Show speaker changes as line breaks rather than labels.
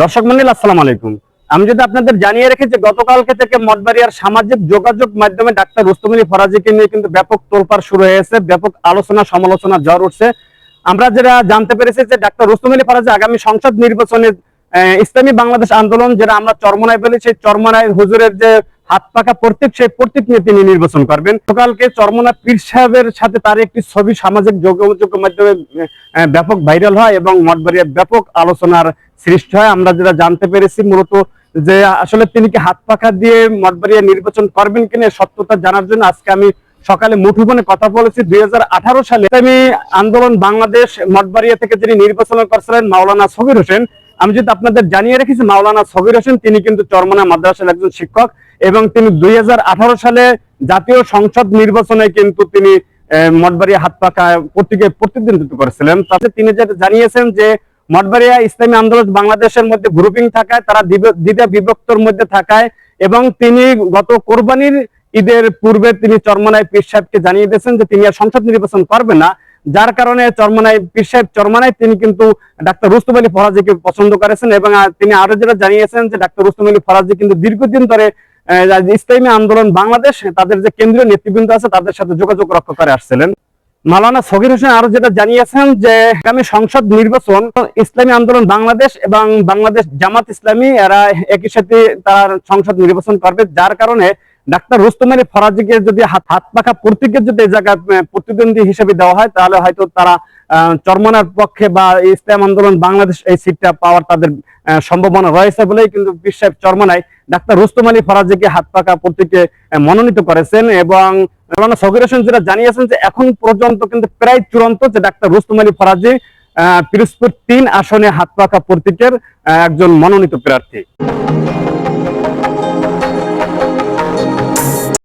দর্শক মন্ডল, আসসালাম আলাইকুম। আমি যদি আপনাদের জানিয়ে রেখে যে গতকালকে থেকে মঠবাড়িয়ার সামাজিক যোগাযোগ মাধ্যমে ডাক্তার রুস্তমিনী ফরাজিকে নিয়ে কিন্তু ব্যাপক তোলপাড় শুরু হয়েছে ব্যাপক আলোচনা, সমালোচনা জ্বর উঠছে। আমরা যেটা জানতে পেরেছি যে ডাক্তার রুস্তমিনী ফরাজি আগামী সংসদ নির্বাচনে ইসলামী বাংলাদেশ আন্দোলন, যেটা আমরা চরমনায় বলি, সেই চরমনায় হুজুরের যে হাত পাকা প্রতীক সেই প্রতীক নিয়ে তিনি নির্বাচন করবেন। সকালকে চরমনা পীর সাহেবের সাথে তার একটি ছবি সামাজিক যোগাযোগ মাধ্যমে ব্যাপক ভাইরাল হয় এবং মঠবাড়িয়ার ব্যাপক আলোচনার সৃষ্টি হয়। আমরা যেটা জানতে পেরেছি মূলত যে আসলে তিনি কি হাত পাখা দিয়ে মঠবাড়িয়া নির্বাচন করবেন কিনা সত্যতা জানার জন্য আজকে আমি সকালে মুঠোফোনে কথা বলেছি। দুই হাজার আঠারো সালে আমি আন্দোলন বাংলাদেশ মঠবাড়িয়া থেকে যিনি নির্বাচন করছিলেন, মাওলানা সবির হোসেন আমি যদি আপনাদের জানিয়ে রেখেছি মাওলানা সবির হোসেন, তিনি কিন্তু চরমনা মাদ্রাসার একজন শিক্ষক এবং তিনি দুই সালে জাতীয় সংসদ নির্বাচনে কিন্তু তিনি মঠবাড়িয়া হাত পাকা প্রতীকে প্রতিদ্বন্দ্বিত্ব করেছিলেন। তাতে তিনি যেটা জানিয়েছেন যে মঠবাড়িয়া ইসলামী আন্দোলন বাংলাদেশের মধ্যে গ্রুপিং থাকায়, তারা দিব- দ্বিধা বিভক্তর মধ্যে থাকায় এবং তিনি গত কোরবানির ঈদের পূর্বে তিনি চরমনায় পীর সাহেবকে জানিয়ে দিয়েছেন যে তিনি আর সংসদ নির্বাচন করবেন না। যার কারণে চরমনায় পীর সাহেব চরমনায় তিনি কিন্তু ডাক্তার রুস্তম আলী ফরাজিকে পছন্দ করেছেন এবং তিনি আরও যেটা জানিয়েছেন যে ডাক্তার রুস্তম আলী ফরাজি কিন্তু দীর্ঘদিন ধরে ইসলামী আন্দোলন বাংলাদেশ, তাদের যে কেন্দ্রীয় নেতৃবৃন্দ আছে, তাদের সাথে যোগাযোগ রক্ষা করে আসছিলেন। মালানা সগির হোসেন আরও যেটা জানিয়েছেন যে, আগামী সংসদ নির্বাচন, ইসলামী আন্দোলন বাংলাদেশ এবং বাংলাদেশ জামাত ইসলামী, এরা একই সাথে তার সংসদ নির্বাচন করবে, যার কারণে ডাক্তার রুস্তম আলী ফরাজিকে যদি হাত হাত পাখা প্রতীকের যদি এই জায়গায় প্রতিদ্বন্দ্বী হিসেবে দেওয়া হয়, তাহলে হয়তো তারা চরমনার পক্ষে বা ইসলাম আন্দোলন বাংলাদেশ এই সিটটা পাওয়ার তাদের সম্ভাবনা রয়েছে বলেই কিন্তু বিশ্বের চরমনায় ডাক্তার রুস্তম আলী ফরাজিকে হাত পাকা প্রতীকে মনোনীত করেছেন এবং মৌলানা হোসেন যেটা জানিয়েছেন যে এখন পর্যন্ত কিন্তু প্রায় চূড়ান্ত যে ডাক্তার রুস্তম আলী ফরাজি পিরোজপুর তিন আসনে হাত পাকা প্রতীকের একজন মনোনীত প্রার্থী।